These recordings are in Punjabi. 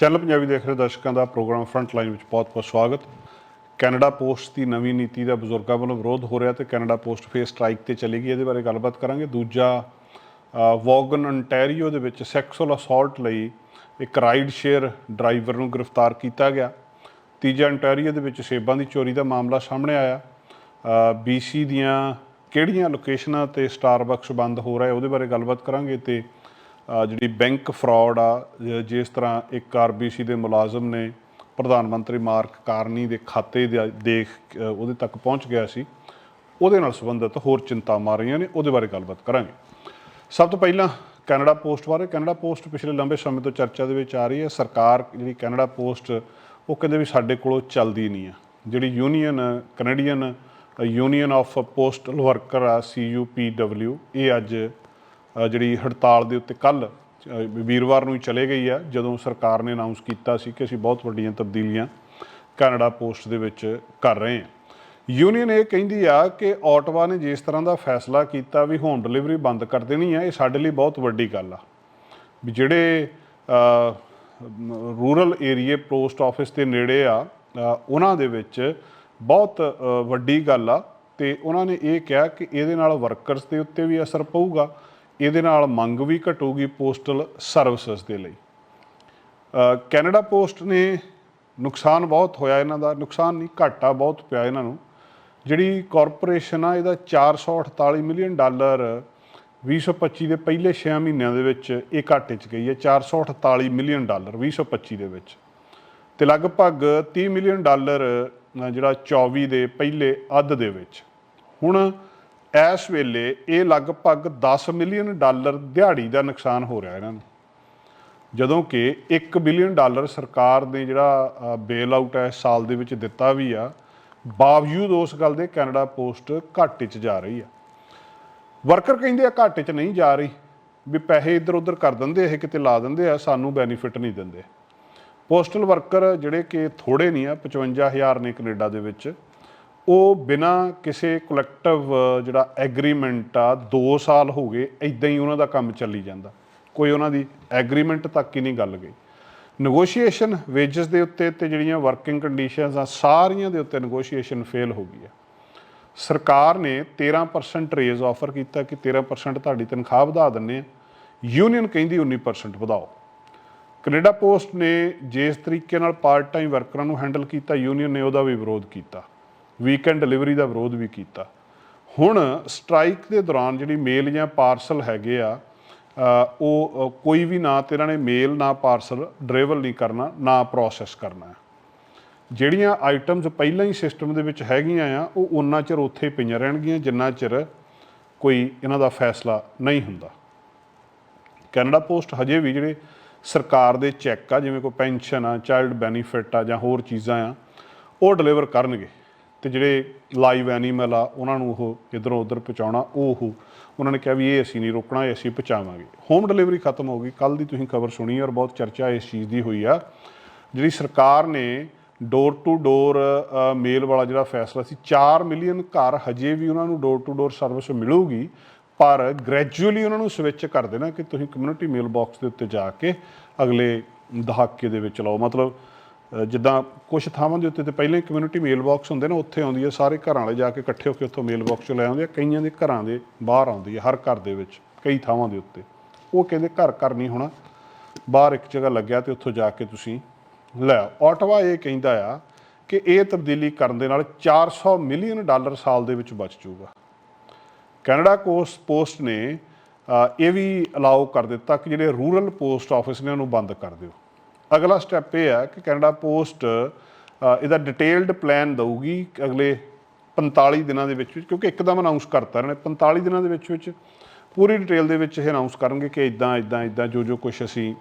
ਚੈਨਲ ਪੰਜਾਬੀ ਦੇਖ ਰਹੇ ਦਰਸ਼ਕਾਂ ਦਾ ਪ੍ਰੋਗਰਾਮ ਫਰੰਟ ਲਾਈਨ ਵਿੱਚ ਬਹੁਤ-ਬਹੁਤ ਸਵਾਗਤ। ਕੈਨੇਡਾ ਪੋਸਟ ਦੀ ਨਵੀਂ ਨੀਤੀ ਦਾ ਬਜ਼ੁਰਗਾਂ ਵੱਲੋਂ ਵਿਰੋਧ ਹੋ ਰਿਹਾ ਤੇ ਕੈਨੇਡਾ ਪੋਸਟ ਫੇਸ ਸਟ੍ਰਾਈਕ ਤੇ ਚਲੇਗੀ ਇਹਦੇ ਬਾਰੇ ਗੱਲਬਾਤ ਕਰਾਂਗੇ। ਦੂਜਾ ਅ, ਵੋਗਨ ontario ਦੇ ਵਿੱਚ ਸੈਕਸੁਅਲ ਅਸੌਲਟ ਲਈ ਇੱਕ ਰਾਈਡ ਸ਼ੇਅਰ ਡਰਾਈਵਰ ਨੂੰ ਗ੍ਰਿਫਤਾਰ ਕੀਤਾ ਗਿਆ। ਤੀਜਾ ontario ਦੇ ਵਿੱਚ ਸੇਬਾਂ ਦੀ ਚੋਰੀ ਦਾ ਮਾਮਲਾ ਸਾਹਮਣੇ ਆਇਆ। ਬੀਸੀ ਦੀਆਂ ਕਿਹੜੀਆਂ ਲੋਕੇਸ਼ਨਾਂ ਤੇ ਸਟਾਰਬਕਸ ਬੰਦ ਹੋ ਰਿਹਾ ਉਹਦੇ ਬਾਰੇ ਗੱਲਬਾਤ ਕਰਾਂਗੇ ਤੇ ਜਿਹੜੀ ਬੈਂਕ ਫਰਾਡ ਆ ਜਿਸ ਤਰ੍ਹਾਂ ਇੱਕ ਆਰਬੀਸੀ ਦੇ ਮੁਲਾਜ਼ਮ ਨੇ ਪ੍ਰਧਾਨ ਮੰਤਰੀ ਮਾਰਕ ਕਾਰਨੀ ਦੇ ਖਾਤੇ ਦੇ ਦੇਖ ਉਹਦੇ ਤੱਕ ਪਹੁੰਚ ਗਿਆ ਸੀ। ਉਹਦੇ ਨਾਲ ਸੰਬੰਧਿਤ ਹੋਰ ਚਿੰਤਾਵਾਂ ਰਹੀਆਂ ਨੇ, ਉਹਦੇ ਬਾਰੇ ਗੱਲਬਾਤ ਕਰਾਂਗੇ। ਸਭ ਤੋਂ ਪਹਿਲਾਂ ਕੈਨੇਡਾ ਪੋਸਟ ਬਾਰੇ, ਕੈਨੇਡਾ ਪੋਸਟ ਪਿਛਲੇ ਲੰਬੇ ਸਮੇਂ ਤੋਂ ਚਰਚਾ ਦੇ ਵਿੱਚ ਆ ਰਹੀ ਹੈ। ਸਰਕਾਰ ਜਿਹੜੀ ਕੈਨੇਡਾ ਪੋਸਟ, ਉਹ ਕਹਿੰਦੇ ਵੀ ਸਾਡੇ ਕੋਲੋਂ ਚੱਲਦੀ ਨਹੀਂ ਆ। ਜਿਹੜੀ union, Canadian union of postal worker ਆ CUPW ਇਹ ਅੱਜ ਜਿਹੜੀ ਹੜਤਾਲ ਦੇ ਉੱਤੇ ਕੱਲ ਵੀਰਵਾਰ ਨੂੰ ਹੀ ਚਲੇ ਗਈ ਆ, ਜਦੋਂ ਸਰਕਾਰ ਨੇ ਅਨਾਉਂਸ ਕੀਤਾ ਸੀ ਕਿ ਅਸੀਂ ਬਹੁਤ ਵੱਡੀਆਂ ਤਬਦੀਲੀਆਂ ਕੈਨੇਡਾ ਪੋਸਟ ਦੇ ਵਿੱਚ ਕਰ ਰਹੇ ਹਾਂ। ਯੂਨੀਅਨ ਇਹ ਕਹਿੰਦੀ ਆ ਕਿ ਆਟਵਾ ਨੇ ਜਿਸ ਤਰ੍ਹਾਂ ਦਾ ਫੈਸਲਾ ਕੀਤਾ ਵੀ ਹੋਮ ਡਿਲੀਵਰੀ ਬੰਦ ਕਰ ਦੇਣੀ ਆ, ਇਹ ਸਾਡੇ ਲਈ ਬਹੁਤ ਵੱਡੀ ਗੱਲ ਆ। ਵੀ ਜਿਹੜੇ ਰੂਰਲ ਏਰੀਏ ਪੋਸਟ ਆਫਿਸ ਦੇ ਨੇੜੇ ਆ ਉਹਨਾਂ ਦੇ ਵਿੱਚ ਬਹੁਤ ਵੱਡੀ ਗੱਲ ਆ ਤੇ ਉਹਨਾਂ ਨੇ ਇਹ ਕਿਹਾ ਕਿ ਇਹਦੇ ਨਾਲ ਵਰਕਰਸ ਦੇ ਉੱਤੇ ਵੀ ਅਸਰ ਪਊਗਾ। ਇਹਦੇ ਨਾਲ ਮੰਗ ਵੀ ਘਟੂਗੀ ਪੋਸਟਲ ਸਰਵਿਸਿਜ਼ ਦੇ ਲਈ। ਕੈਨੇਡਾ ਪੋਸਟ ਨੇ ਨੁਕਸਾਨ ਬਹੁਤ ਹੋਇਆ ਇਹਨਾਂ ਦਾ, ਨੁਕਸਾਨ ਨਹੀਂ, ਘਾਟਾ ਬਹੁਤ ਪਿਆ ਇਹਨਾਂ ਨੂੰ। ਜਿਹੜੀ ਕਾਰਪੋਰੇਸ਼ਨ ਆ, ਇਹਦਾ 448 ਮਿਲੀਅਨ ਡਾਲਰ 2025 ਦੇ ਪਹਿਲੇ 6 ਮਹੀਨਿਆਂ ਦੇ ਵਿੱਚ ਇਹ ਘਾਟੇ 'ਚ ਗਈ ਹੈ 448 ਮਿਲੀਅਨ ਡਾਲਰ 2025 ਦੇ ਵਿੱਚ। ਤੇ ਲਗਭਗ 30 ਮਿਲੀਅਨ ਡਾਲਰ ਜਿਹੜਾ 24 ਦੇ ਪਹਿਲੇ ਅੱਧ ਦੇ ਵਿੱਚ। ਹੁਣ ਇਸ ਵੇਲੇ ਇਹ ਲਗਭਗ 10 ਮਿਲੀਅਨ ਡਾਲਰ ਦਿਹਾੜੀ ਦਾ ਨੁਕਸਾਨ ਹੋ ਰਿਹਾ ਇਹਨਾਂ ਨੂੰ। ਜਦੋਂ ਕਿ 1 ਬਿਲੀਅਨ ਡਾਲਰ ਸਰਕਾਰ ਨੇ ਜਿਹੜਾ ਬੇਲ ਆਊਟ ਹੈ, ਇਸ ਸਾਲ ਦੇ ਵਿੱਚ ਦਿੱਤਾ ਵੀ ਆ, ਬਾਵਜੂਦ ਉਸ ਗੱਲ ਦੇ ਕੈਨੇਡਾ ਪੋਸਟ ਘਾਟੇ 'ਚ ਜਾ ਰਹੀ ਆ। ਵਰਕਰ ਕਹਿੰਦੇ ਆ ਘਾਟੇ 'ਚ ਨਹੀਂ ਜਾ ਰਹੀ, ਵੀ ਪੈਸੇ ਇੱਧਰ ਉੱਧਰ ਕਰ ਦਿੰਦੇ ਇਹ ਕਿਤੇ ਲਾ ਦਿੰਦੇ ਆ, ਸਾਨੂੰ ਬੈਨੀਫਿਟ ਨਹੀਂ ਦਿੰਦੇ। ਪੋਸਟਲ ਵਰਕਰ ਜਿਹੜੇ ਕਿ ਥੋੜੇ ਨਹੀਂ ਆ 55000 ਨੇ ਕੈਨੇਡਾ ਦੇ ਵਿੱਚ। ਉਹ ਬਿਨਾ ਕਿਸੇ ਕਲੈਕਟਿਵ ਜਿਹੜਾ ਐਗਰੀਮੈਂਟ ਆ 2 ਸਾਲ ਹੋ ਗਏ ਇਦਾਂ ਹੀ ਉਹਨਾਂ ਦਾ ਕੰਮ ਚੱਲੀ ਜਾਂਦਾ। ਕੋਈ ਉਹਨਾਂ ਦੀ ਐਗਰੀਮੈਂਟ ਤੱਕ ਹੀ ਨਹੀਂ ਗੱਲ ਗਈ। ਨੈਗੋਸ਼ੀਏਸ਼ਨ ਵੇਜਸ ਦੇ ਉੱਤੇ ਤੇ ਜਿਹੜੀਆਂ ਵਰਕਿੰਗ ਕੰਡੀਸ਼ਨਸ ਆ, ਸਾਰੀਆਂ ਦੇ ਉੱਤੇ ਨੈਗੋਸ਼ੀਏਸ਼ਨ ਫੇਲ ਹੋ ਗਈ ਆ। ਸਰਕਾਰ ਨੇ 13% ਰੇਜ਼ ਆਫਰ ਕੀਤਾ ਕਿ 13% ਤੁਹਾਡੀ ਤਨਖਾਹ ਵਧਾ ਦਿੰਨੇ ਆ। ਯੂਨੀਅਨ ਕਹਿੰਦੀ 19% ਵਧਾਓ। ਕੈਨੇਡਾ ਪੋਸਟ ਨੇ ਜਿਸ ਤਰੀਕੇ ਨਾਲ ਪਾਰਟ ਟਾਈਮ ਵਰਕਰਾਂ ਨੂੰ ਹੈਂਡਲ ਕੀਤਾ ਯੂਨੀਅਨ ਨੇ ਉਹਦਾ ਵੀ ਵਿਰੋਧ ਕੀਤਾ। ਵੀਕਐਂਡ ਡਿਲੀਵਰੀ ਦਾ ਵਿਰੋਧ ਵੀ ਕੀਤਾ। ਹੁਣ ਸਟ੍ਰਾਈਕ ਦੇ ਦੌਰਾਨ ਜਿਹੜੀ ਮੇਲ ਜਾਂ ਪਾਰਸਲ ਹੈਗੇ ਆ ਉਹ ਕੋਈ ਵੀ ਨਾ ਤੇ ਇਹਨਾਂ ਨੇ ਮੇਲ ਨਾ ਪਾਰਸਲ ਡਿਲੀਵਰ ਨਹੀਂ ਕਰਨਾ, ਨਾ ਪ੍ਰੋਸੈਸ ਕਰਨਾ ਹੈ। ਜਿਹੜੀਆਂ ਆਈਟਮਸ ਪਹਿਲਾਂ ਹੀ ਸਿਸਟਮ ਦੇ ਵਿੱਚ ਹੈਗੀਆਂ ਆ, ਉਹ ਉਨਾ ਚਿਰ ਉੱਥੇ ਪਈਆਂ ਰਹਿਣਗੀਆਂ, ਜਿੰਨਾ ਚਿਰ ਕੋਈ ਇਹਨਾਂ ਦਾ ਫੈਸਲਾ ਨਹੀਂ ਹੁੰਦਾ। ਕੈਨੇਡਾ ਪੋਸਟ ਹਜੇ ਵੀ ਜਿਹੜੇ ਸਰਕਾਰ ਦੇ ਚੈੱਕ ਆ, ਜਿਵੇਂ ਕੋਈ ਪੈਨਸ਼ਨ ਆ ਚਾਈਲਡ ਬੈਨੀਫਿਟ ਆ ਜਾਂ ਹੋਰ ਚੀਜ਼ਾਂ ਆ, ਉਹ ਡਿਲੀਵਰ ਕਰਨਗੇ। ਤੇ ਜਿਹੜੇ ਲਾਈਵ ਐਨੀਮਲ ਆ, ਉਹਨਾਂ ਨੂੰ ਉਹ ਇਧਰੋਂ ਉਧਰ ਪਹੁੰਚਾਉਣਾ, ਉਹ ਉਹਨਾਂ ਨੇ ਕਿਹਾ ਵੀ ਇਹ ਅਸੀਂ ਨਹੀਂ ਰੋਕਣਾ, ਇਹ ਅਸੀਂ ਪਹੁੰਚਾਵਾਂਗੇ। ਹੋਮ ਡਿਲੀਵਰੀ ਖਤਮ ਹੋ ਗਈ। ਕੱਲ ਦੀ ਤੁਸੀਂ ਖਬਰ ਸੁਣੀ ਔਰ ਬਹੁਤ ਚਰਚਾ ਇਸ ਚੀਜ਼ ਦੀ ਹੋਈ ਆ। ਜਿਹੜੀ ਸਰਕਾਰ ਨੇ ਡੋਰ ਟੂ ਡੋਰ ਮੇਲ ਵਾਲਾ ਜਿਹੜਾ ਫੈਸਲਾ ਸੀ 4 ਮਿਲੀਅਨ ਘਰ ਹਜੇ ਵੀ ਉਹਨਾਂ ਨੂੰ ਡੋਰ ਟੂ ਡੋਰ ਸਰਵਿਸ ਮਿਲੂਗੀ, ਪਰ ਗ੍ਰੈਜੂਅਲੀ ਉਹਨਾਂ ਨੂੰ ਸਵਿਚ ਕਰ ਦੇਣਾ ਕਿ ਤੁਸੀਂ ਕਮਿਊਨਿਟੀ ਮੇਲ ਬਾਕਸ ਦੇ ਉੱਤੇ ਜਾ ਕੇ ਅਗਲੇ ਦਹਾਕੇ ਦੇ ਵਿੱਚ ਲਾਓ। ਮਤਲਬ ਜਿੱਦਾਂ ਕੁਝ ਥਾਵਾਂ ਦੇ ਉੱਤੇ ਤੇ ਪਹਿਲਾਂ ਕਮਿਊਨਿਟੀ ਮੇਲ ਬਾਕਸ ਹੁੰਦੇ ਨੇ, ਉੱਥੇ ਆਉਂਦੀ ਹੈ, ਸਾਰੇ ਘਰਾਂ ਵਾਲੇ ਜਾ ਕੇ ਇਕੱਠੇ ਹੋ ਕੇ ਉੱਥੋਂ ਮੇਲ ਬਾਕਸ ਚੋਂ ਲੈ ਆਉਂਦੇ ਆ, ਕਈਆਂ ਦੇ ਘਰਾਂ ਦੇ ਬਾਹਰ ਆਉਂਦੀ ਹੈ, ਹਰ ਘਰ ਦੇ ਵਿੱਚ, ਕਈ ਥਾਵਾਂ ਦੇ ਉੱਤੇ। ਉਹ ਕਹਿੰਦੇ ਘਰ ਘਰ ਨਹੀਂ ਹੋਣਾ, ਬਾਹਰ ਇੱਕ ਜਗ੍ਹਾ ਲੱਗਿਆ ਤੇ ਉੱਥੋਂ ਜਾ ਕੇ ਤੁਸੀਂ ਲੈ ਆਟਵਾ ਇਹ ਕਹਿੰਦਾ ਆ ਕਿ ਇਹ ਤਬਦੀਲੀ ਕਰਨ ਦੇ ਨਾਲ 400 ਮਿਲੀਅਨ ਡਾਲਰ ਸਾਲ ਦੇ ਵਿੱਚ ਬਚ ਜਾਊਗਾ। ਕੈਨੇਡਾ ਕੋਸ ਪੋਸਟ ਨੇ ਇਹ ਵੀ ਅਲਾਉ ਕਰ ਦਿੱਤਾ ਕਿ ਜਿਹੜੇ ਰੂਰਲ ਪੋਸਟ ਆਫਿਸ ਨੇ ਉਹਨੂੰ ਬੰਦ ਕਰ ਦਿਓ। ਅਗਲਾ ਸਟੈਪ ਇਹ ਆ ਕਿ ਕੈਨੇਡਾ ਪੋਸਟ ਇਹਦਾ ਡਿਟੇਲਡ ਪਲਾਨ ਦਊਗੀ ਅਗਲੇ 45 ਦਿਨਾਂ ਦੇ ਵਿੱਚ ਕਿਉਂਕਿ ਇੱਕਦਮ ਅਨਾਉਂਸ ਕਰਤਾ ਇਹਨਾਂ ਨੇ। 45 ਦਿਨਾਂ ਦੇ ਵਿੱਚ ਵਿੱਚ ਪੂਰੀ ਡਿਟੇਲ ਦੇ ਵਿੱਚ ਇਹ ਅਨਾਉਂਸ ਕਰਨਗੇ ਕਿ ਇਦਾਂ ਇਦਾਂ ਇਦਾਂ ਜੋ ਜੋ ਕੁਝ ਅਸੀਂ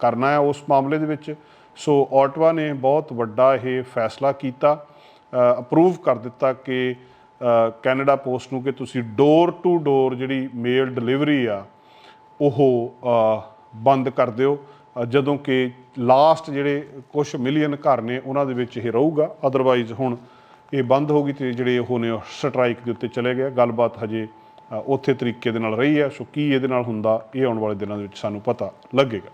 ਕਰਨਾ ਹੈ ਉਸ ਮਾਮਲੇ ਦੇ ਵਿੱਚ। ਸੋ ਆਟਵਾ ਨੇ ਬਹੁਤ ਵੱਡਾ ਇਹ ਫੈਸਲਾ ਕੀਤਾ ਅਪਰੂਵ ਕਰ ਦਿੱਤਾ ਕਿ ਕੈਨੇਡਾ ਪੋਸਟ ਨੂੰ ਕਿ ਤੁਸੀਂ ਡੋਰ ਟੂ ਡੋਰ ਜਿਹੜੀ ਮੇਲ ਡਿਲੀਵਰੀ ਆ, ਉਹ ਬੰਦ ਕਰ ਦਿਓ। ਜਦੋਂ ਕਿ ਲਾਸਟ ਜਿਹੜੇ ਕੁਝ ਮਿਲੀਅਨ ਘਰ ਨੇ ਉਹਨਾਂ ਦੇ ਵਿੱਚ ਇਹ ਰਹੂਗਾ। ਅਦਰਵਾਈਜ਼ ਹੁਣ ਇਹ ਬੰਦ ਹੋ ਗਈ ਤੇ ਜਿਹੜੇ ਉਹ ਨੇ ਸਟ੍ਰਾਈਕ ਦੇ ਉੱਤੇ ਚਲੇ ਗਿਆ। ਗੱਲਬਾਤ ਹਜੇ ਅ, ਉਥੇ ਤਰੀਕੇ ਦੇ ਨਾਲ ਰਹੀ ਹੈ। ਸੋ ਕੀ ਇਹਦੇ ਨਾਲ ਹੁੰਦਾ ਇਹ ਆਉਣ ਵਾਲੇ ਦਿਨਾਂ ਦੇ ਵਿੱਚ ਸਾਨੂੰ ਪਤਾ ਲੱਗੇਗਾ।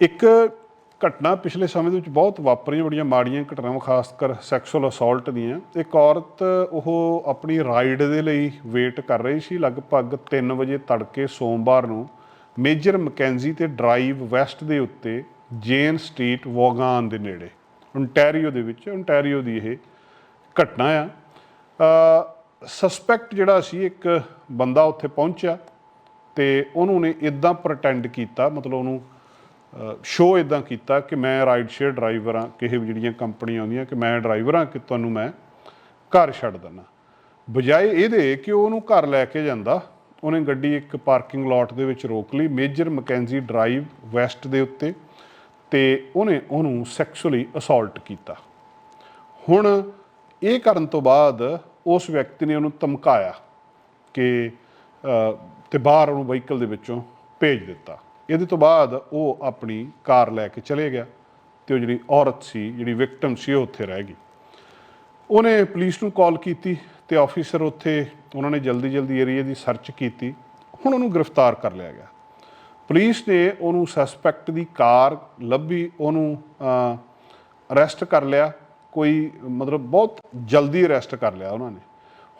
ਇੱਕ ਘਟਨਾ ਪਿਛਲੇ ਸਮੇਂ ਦੇ ਵਿੱਚ ਬਹੁਤ ਵਾਪਰੀਆਂ ਬੜੀਆਂ ਮਾੜੀਆਂ ਘਟਨਾਵਾਂ ਖਾਸ ਕਰ ਸੈਕਸੁਅਲ ਅਸੌਲਟ ਦੀਆਂ। ਇੱਕ ਔਰਤ ਉਹ ਆਪਣੀ ਰਾਈਡ ਦੇ ਲਈ ਵੇਟ ਕਰ ਰਹੀ ਸੀ। ਲਗਭਗ 3 ਵਜੇ ਤੜਕੇ ਸੋਮਵਾਰ ਨੂੰ ਮੇਜਰ ਮਕੈਂਜੀ ਤੇ ਡਰਾਈਵ ਵੈਸਟ ਦੇ ਉੱਤੇ ਜੇਨ ਸਟਰੀਟ ਵੋਗਾਨ ਦੇ ਨੇੜੇ। ontario ਦੇ ਵਿੱਚ ontario ਦੀ ਇਹ ਘਟਨਾ ਆ। ਸਸਪੈਕਟ ਜਿਹੜਾ ਸੀ, ਇੱਕ ਬੰਦਾ ਉੱਥੇ ਪਹੁੰਚਿਆ ਤੇ ਉਹਨੂੰ ਨੇ ਇਦਾਂ ਪ੍ਰਟੈਂਡ ਕੀਤਾ, ਮਤਲਬ ਉਹਨੂੰ ਸ਼ੋਅ ਇਦਾਂ ਕੀਤਾ ਕਿ ਮੈਂ ਰਾਈਡ ਸ਼ੇਅਰ ਡਰਾਈਵਰ ਹਾਂ ਕਿਸੇ ਵੀ ਜਿਹੜੀਆਂ ਕੰਪਨੀਆਂ ਆਉਂਦੀਆਂ, ਕਿ ਮੈਂ ਡਰਾਈਵਰ ਹਾਂ, ਕਿ ਤੁਹਾਨੂੰ ਮੈਂ ਘਰ ਛੱਡ ਦਿੰਦਾ। ਬਜਾਏ ਇਹਦੇ ਕਿ ਉਹ ਉਹਨੂੰ ਘਰ ਲੈ ਕੇ ਜਾਂਦਾ ਉਹਨੇ ਗੱਡੀ ਇੱਕ ਪਾਰਕਿੰਗ ਲਾਟ ਦੇ ਵਿੱਚ ਰੋਕ ਲਈ ਮੇਜਰ ਮਕੈਂਜੀ ਡਰਾਈਵ ਵੈਸਟ ਦੇ ਉੱਤੇ ਤੇ ਉਹਨੇ ਉਹਨੂੰ ਸੈਕਸੁਅਲੀ ਅਸੌਲਟ ਕੀਤਾ। ਹੁਣ ਇਹ ਕਰਨ ਤੋਂ ਬਾਅਦ ਉਸ ਵਿਅਕਤੀ ਨੇ ਉਹਨੂੰ ਧਮਕਾਇਆ ਕਿ ਅ, ਤੇ ਬਾਹਰ ਉਹਨੂੰ ਵਹੀਕਲ ਦੇ ਵਿੱਚੋਂ ਭੇਜ ਦਿੱਤਾ। ਇਹਦੇ ਤੋਂ ਬਾਅਦ ਉਹ ਆਪਣੀ ਕਾਰ ਲੈ ਕੇ ਚਲੇ ਗਿਆ ਤੇ ਉਹ ਜਿਹੜੀ ਔਰਤ ਸੀ ਜਿਹੜੀ ਵਿਕਟਮ ਸੀ ਉਹ ਉੱਥੇ ਰਹਿ ਗਈ। ਉਹਨੇ ਪੁਲਿਸ ਨੂੰ ਕਾਲ ਕੀਤੀ ਤੇ ਆਫੀਸਰ ਉੱਥੇ ਉਹਨਾਂ ਨੇ ਜਲਦੀ ਜਲਦੀ ਏਰੀਆ ਦੀ ਸਰਚ ਕੀਤੀ। ਹੁਣ ਉਹਨੂੰ ਗ੍ਰਿਫਤਾਰ ਕਰ ਲਿਆ ਗਿਆ। ਪੁਲਿਸ ਨੇ ਉਹਨੂੰ ਸਸਪੈਕਟ ਦੀ ਕਾਰ ਲੱਭੀ, ਉਹਨੂੰ ਅਰੈਸਟ ਕਰ ਲਿਆ। ਕੋਈ ਮਤਲਬ ਬਹੁਤ ਜਲਦੀ ਅਰੈਸਟ ਕਰ ਲਿਆ ਉਹਨਾਂ ਨੇ।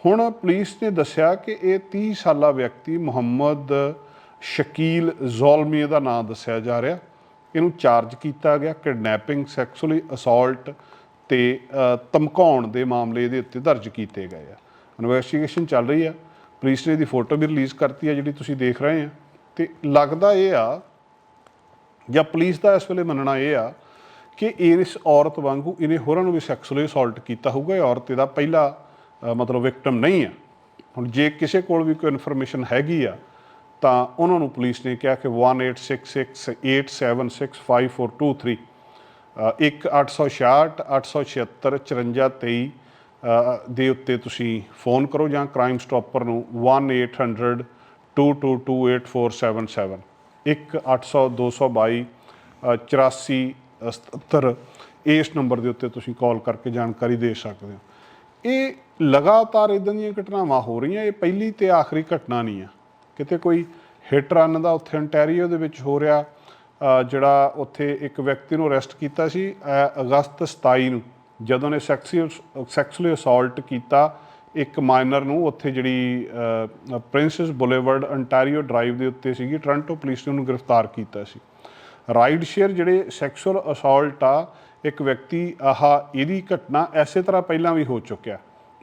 ਹੁਣ ਪੁਲਿਸ ਨੇ ਦੱਸਿਆ ਕਿ ਇਹ 30 ਸਾਲਾ ਵਿਅਕਤੀ ਮੁਹੰਮਦ ਸ਼ਕੀਲ ਜ਼ੋਲਮੀ ਦਾ ਨਾਮ ਦੱਸਿਆ ਜਾ ਰਿਹਾ। ਇਹਨੂੰ ਚਾਰਜ ਕੀਤਾ ਗਿਆ ਕਿਡਨੈਪਿੰਗ ਸੈਕਸੁਅਲੀ ਅਸੌਲਟ ਤੇ ਧਮਕਾਉਣ ਦੇ ਮਾਮਲੇ ਦੇ ਉੱਤੇ ਦਰਜ ਕੀਤੇ ਗਏ ਆ। ਇਨਵੈਸਟੀਗੇਸ਼ਨ ਚੱਲ ਰਹੀ ਆ। ਪੁਲਿਸ ਨੇ ਦੀ ਫੋਟੋ ਵੀ ਰਿਲੀਜ਼ ਕਰਤੀ ਆ, ਜਿਹੜੀ ਤੁਸੀਂ ਦੇਖ ਰਹੇ ਆ। ਤੇ ਲੱਗਦਾ ਇਹ ਆ, ਜਾਂ ਪੁਲਿਸ ਦਾ ਇਸ ਵੇਲੇ ਮੰਨਣਾ ਇਹ ਆ ਕਿ ਇਸ ਔਰਤ ਵਾਂਗੂ ਇਹਨੇ ਹੋਰਾਂ ਨੂੰ ਵੀ ਸੈਕਸੁਅਲੀ ਅਸੌਲਟ ਕੀਤਾ ਹੋਊਗਾ। ਇਹ ਔਰਤ ਇਹਦਾ ਪਹਿਲਾ ਮਤਲਬ ਵਿਕਟਮ ਨਹੀਂ ਆ। ਹੁਣ ਜੇ ਕਿਸੇ ਕੋਲ ਵੀ ਕੋਈ ਇਨਫੋਰਮੇਸ਼ਨ ਹੈਗੀ ਆ, ਤਾਂ ਉਹਨਾਂ ਨੂੰ ਪੁਲਿਸ ਨੇ ਕਿਹਾ ਕਿ 18668765423 1866 876 ਦੇ ਉੱਤੇ ਤੁਸੀਂ ਫੋਨ ਕਰੋ ਜਾਂ ਕ੍ਰਾਈਮ ਸਟਾਪਰ ਨੂੰ 1800 2228477 1800 222 8477 ਇਸ ਨੰਬਰ ਦੇ ਉੱਤੇ ਤੁਸੀਂ ਕਾਲ ਕਰਕੇ ਜਾਣਕਾਰੀ ਦੇ ਸਕਦੇ ਹੋ। ਇਹ ਲਗਾਤਾਰ ਇਦਾਂ ਦੀਆਂ ਘਟਨਾਵਾਂ ਹੋ ਰਹੀਆਂ, ਇਹ ਪਹਿਲੀ ਤੇ ਆਖਰੀ ਘਟਨਾ ਨਹੀਂ ਹੈ ਕਿਤੇ ਕੋਈ ਹਿਟ ਰਨ ਦਾ ਉੱਥੇ ਅੰਟੈਰੀਓ ਦੇ ਵਿੱਚ ਹੋ ਰਿਹਾ ਜਿਹੜਾ ਉੱਥੇ ਇੱਕ ਵਿਅਕਤੀ ਨੂੰ ਅਰੈਸਟ ਕੀਤਾ ਸੀ ਅਗਸਤ 27 ਨੂੰ, ਜਦੋਂ ਨੇ ਸੈਕਸੁਅਲੀ ਅਸੌਲਟ ਕੀਤਾ ਇੱਕ ਮਾਈਨਰ ਨੂੰ, ਉੱਥੇ ਜਿਹੜੀ ਪ੍ਰਿੰਸੈਸ ਬੁਲੇਵਰਡ ਅੰਟਾਰੀਓ ਡਰਾਈਵ ਦੇ ਉੱਤੇ ਸੀਗੀ ਟੋਰਾਂਟੋ ਪੁਲਿਸ ਨੇ ਉਹਨੂੰ ਗ੍ਰਿਫਤਾਰ ਕੀਤਾ ਸੀ। ਰਾਈਡ ਸ਼ੇਅਰ ਜਿਹੜੇ ਸੈਕਸੁਅਲ ਅਸੌਲਟ ਆ, ਇੱਕ ਵਿਅਕਤੀ, ਆਹ ਇਹਦੀ ਘਟਨਾ ਐਸੇ ਤਰ੍ਹਾਂ ਪਹਿਲਾਂ ਵੀ ਹੋ ਚੁੱਕਿਆ।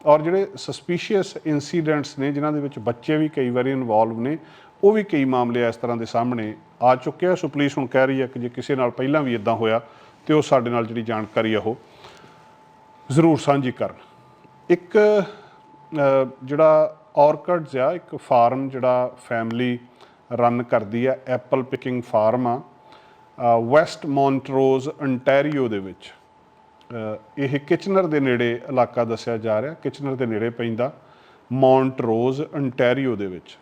ਔਰ ਜਿਹੜੇ ਸਸਪੀਸ਼ੀਅਸ ਇਨਸੀਡੈਂਟਸ ਨੇ, ਜਿਨ੍ਹਾਂ ਦੇ ਵਿੱਚ ਬੱਚੇ ਵੀ ਕਈ ਵਾਰੀ ਇਨਵੋਲਵ ਨੇ, ਉਹ ਵੀ ਕਈ ਮਾਮਲੇ ਇਸ ਤਰ੍ਹਾਂ ਦੇ ਸਾਹਮਣੇ ਆ ਚੁੱਕਿਆ। ਸੋ ਪੁਲਿਸ ਹੁਣ ਕਹਿ ਰਹੀ ਹੈ ਕਿ ਜੇ ਕਿਸੇ ਨਾਲ ਪਹਿਲਾਂ ਵੀ ਇਦਾਂ ਹੋਇਆ ਤੇ ਉਹ ਸਾਡੇ ਨਾਲ ਜਿਹੜੀ ਜਾਣਕਾਰੀ ਆ ਉਹ ਜ਼ਰੂਰ ਸਾਂਝੀ ਕਰਨ। ਇੱਕ ਜਿਹੜਾ ਔਰਕਡਸ ਆ, ਇੱਕ ਫਾਰਮ ਜਿਹੜਾ ਫੈਮਿਲੀ ਰਨ ਕਰਦੀ ਆ ਐਪਲ ਪਿਕਿੰਗ ਫਾਰਮ ਆ ਵੈਸਟ ਮੌਂਟਰੋਜ਼ ਅੰਟੈਰੀਓ ਦੇ ਵਿੱਚ। ਇਹ ਕਿਚਨਰ ਦੇ ਨੇੜੇ ਇਲਾਕਾ ਦੱਸਿਆ ਜਾ ਰਿਹਾ, ਕਿਚਨਰ ਦੇ ਨੇੜੇ ਪੈਂਦਾ ਮੌਂਟਰੋਜ਼ ਅੰਟੈਰੀਓ ਦੇ ਵਿੱਚ।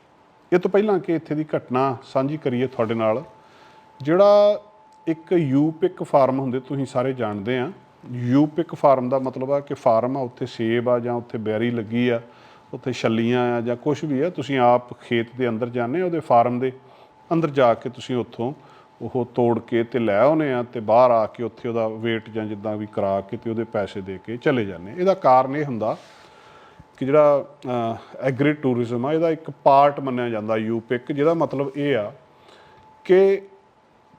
ਇਹ ਤੋਂ ਪਹਿਲਾਂ ਕਿ ਇੱਥੇ ਦੀ ਘਟਨਾ ਸਾਂਝੀ ਕਰੀਏ ਤੁਹਾਡੇ ਨਾਲ, ਜਿਹੜਾ ਇੱਕ ਯੂਪਿਕ ਫਾਰਮ ਹੁੰਦੇ ਤੁਸੀਂ ਸਾਰੇ ਜਾਣਦੇ ਆ। ਯੂਪਿਕ ਫਾਰਮ ਦਾ ਮਤਲਬ ਆ ਕਿ ਫਾਰਮ ਆ, ਉੱਥੇ ਸੇਬ ਆ ਜਾਂ ਉੱਥੇ ਬੈਰੀ ਲੱਗੀ ਆ, ਉੱਥੇ ਛੱਲੀਆਂ ਆ ਜਾਂ ਕੁਝ ਵੀ ਆ, ਤੁਸੀਂ ਆਪ ਖੇਤ ਦੇ ਅੰਦਰ ਜਾਂਦੇ ਉਹਦੇ ਫਾਰਮ ਦੇ ਅੰਦਰ ਜਾ ਕੇ ਤੁਸੀਂ ਉੱਥੋਂ ਉਹ ਤੋੜ ਕੇ ਤੇ ਲੈ ਆਉਨੇ ਆ ਤੇ ਬਾਹਰ ਆ ਕੇ ਉੱਥੇ ਉਹਦਾ weight ਜਾਂ ਜਿੱਦਾਂ ਵੀ ਕਰਾ ਕੇ ਤੇ ਉਹਦੇ ਪੈਸੇ ਦੇ ਕੇ ਚਲੇ ਜਾਂਦੇ ਇਹਦਾ ਕਾਰਨ ਇਹ ਹੁੰਦਾ ਕਿ ਜਿਹੜਾ ਐਗਰੀ ਟੂਰਿਜ਼ਮ ਆ, ਇਹਦਾ ਇੱਕ ਪਾਰਟ ਮੰਨਿਆ ਜਾਂਦਾ ਯੂਪਿਕ ਜਿਹਦਾ ਮਤਲਬ ਇਹ ਆ ਕਿ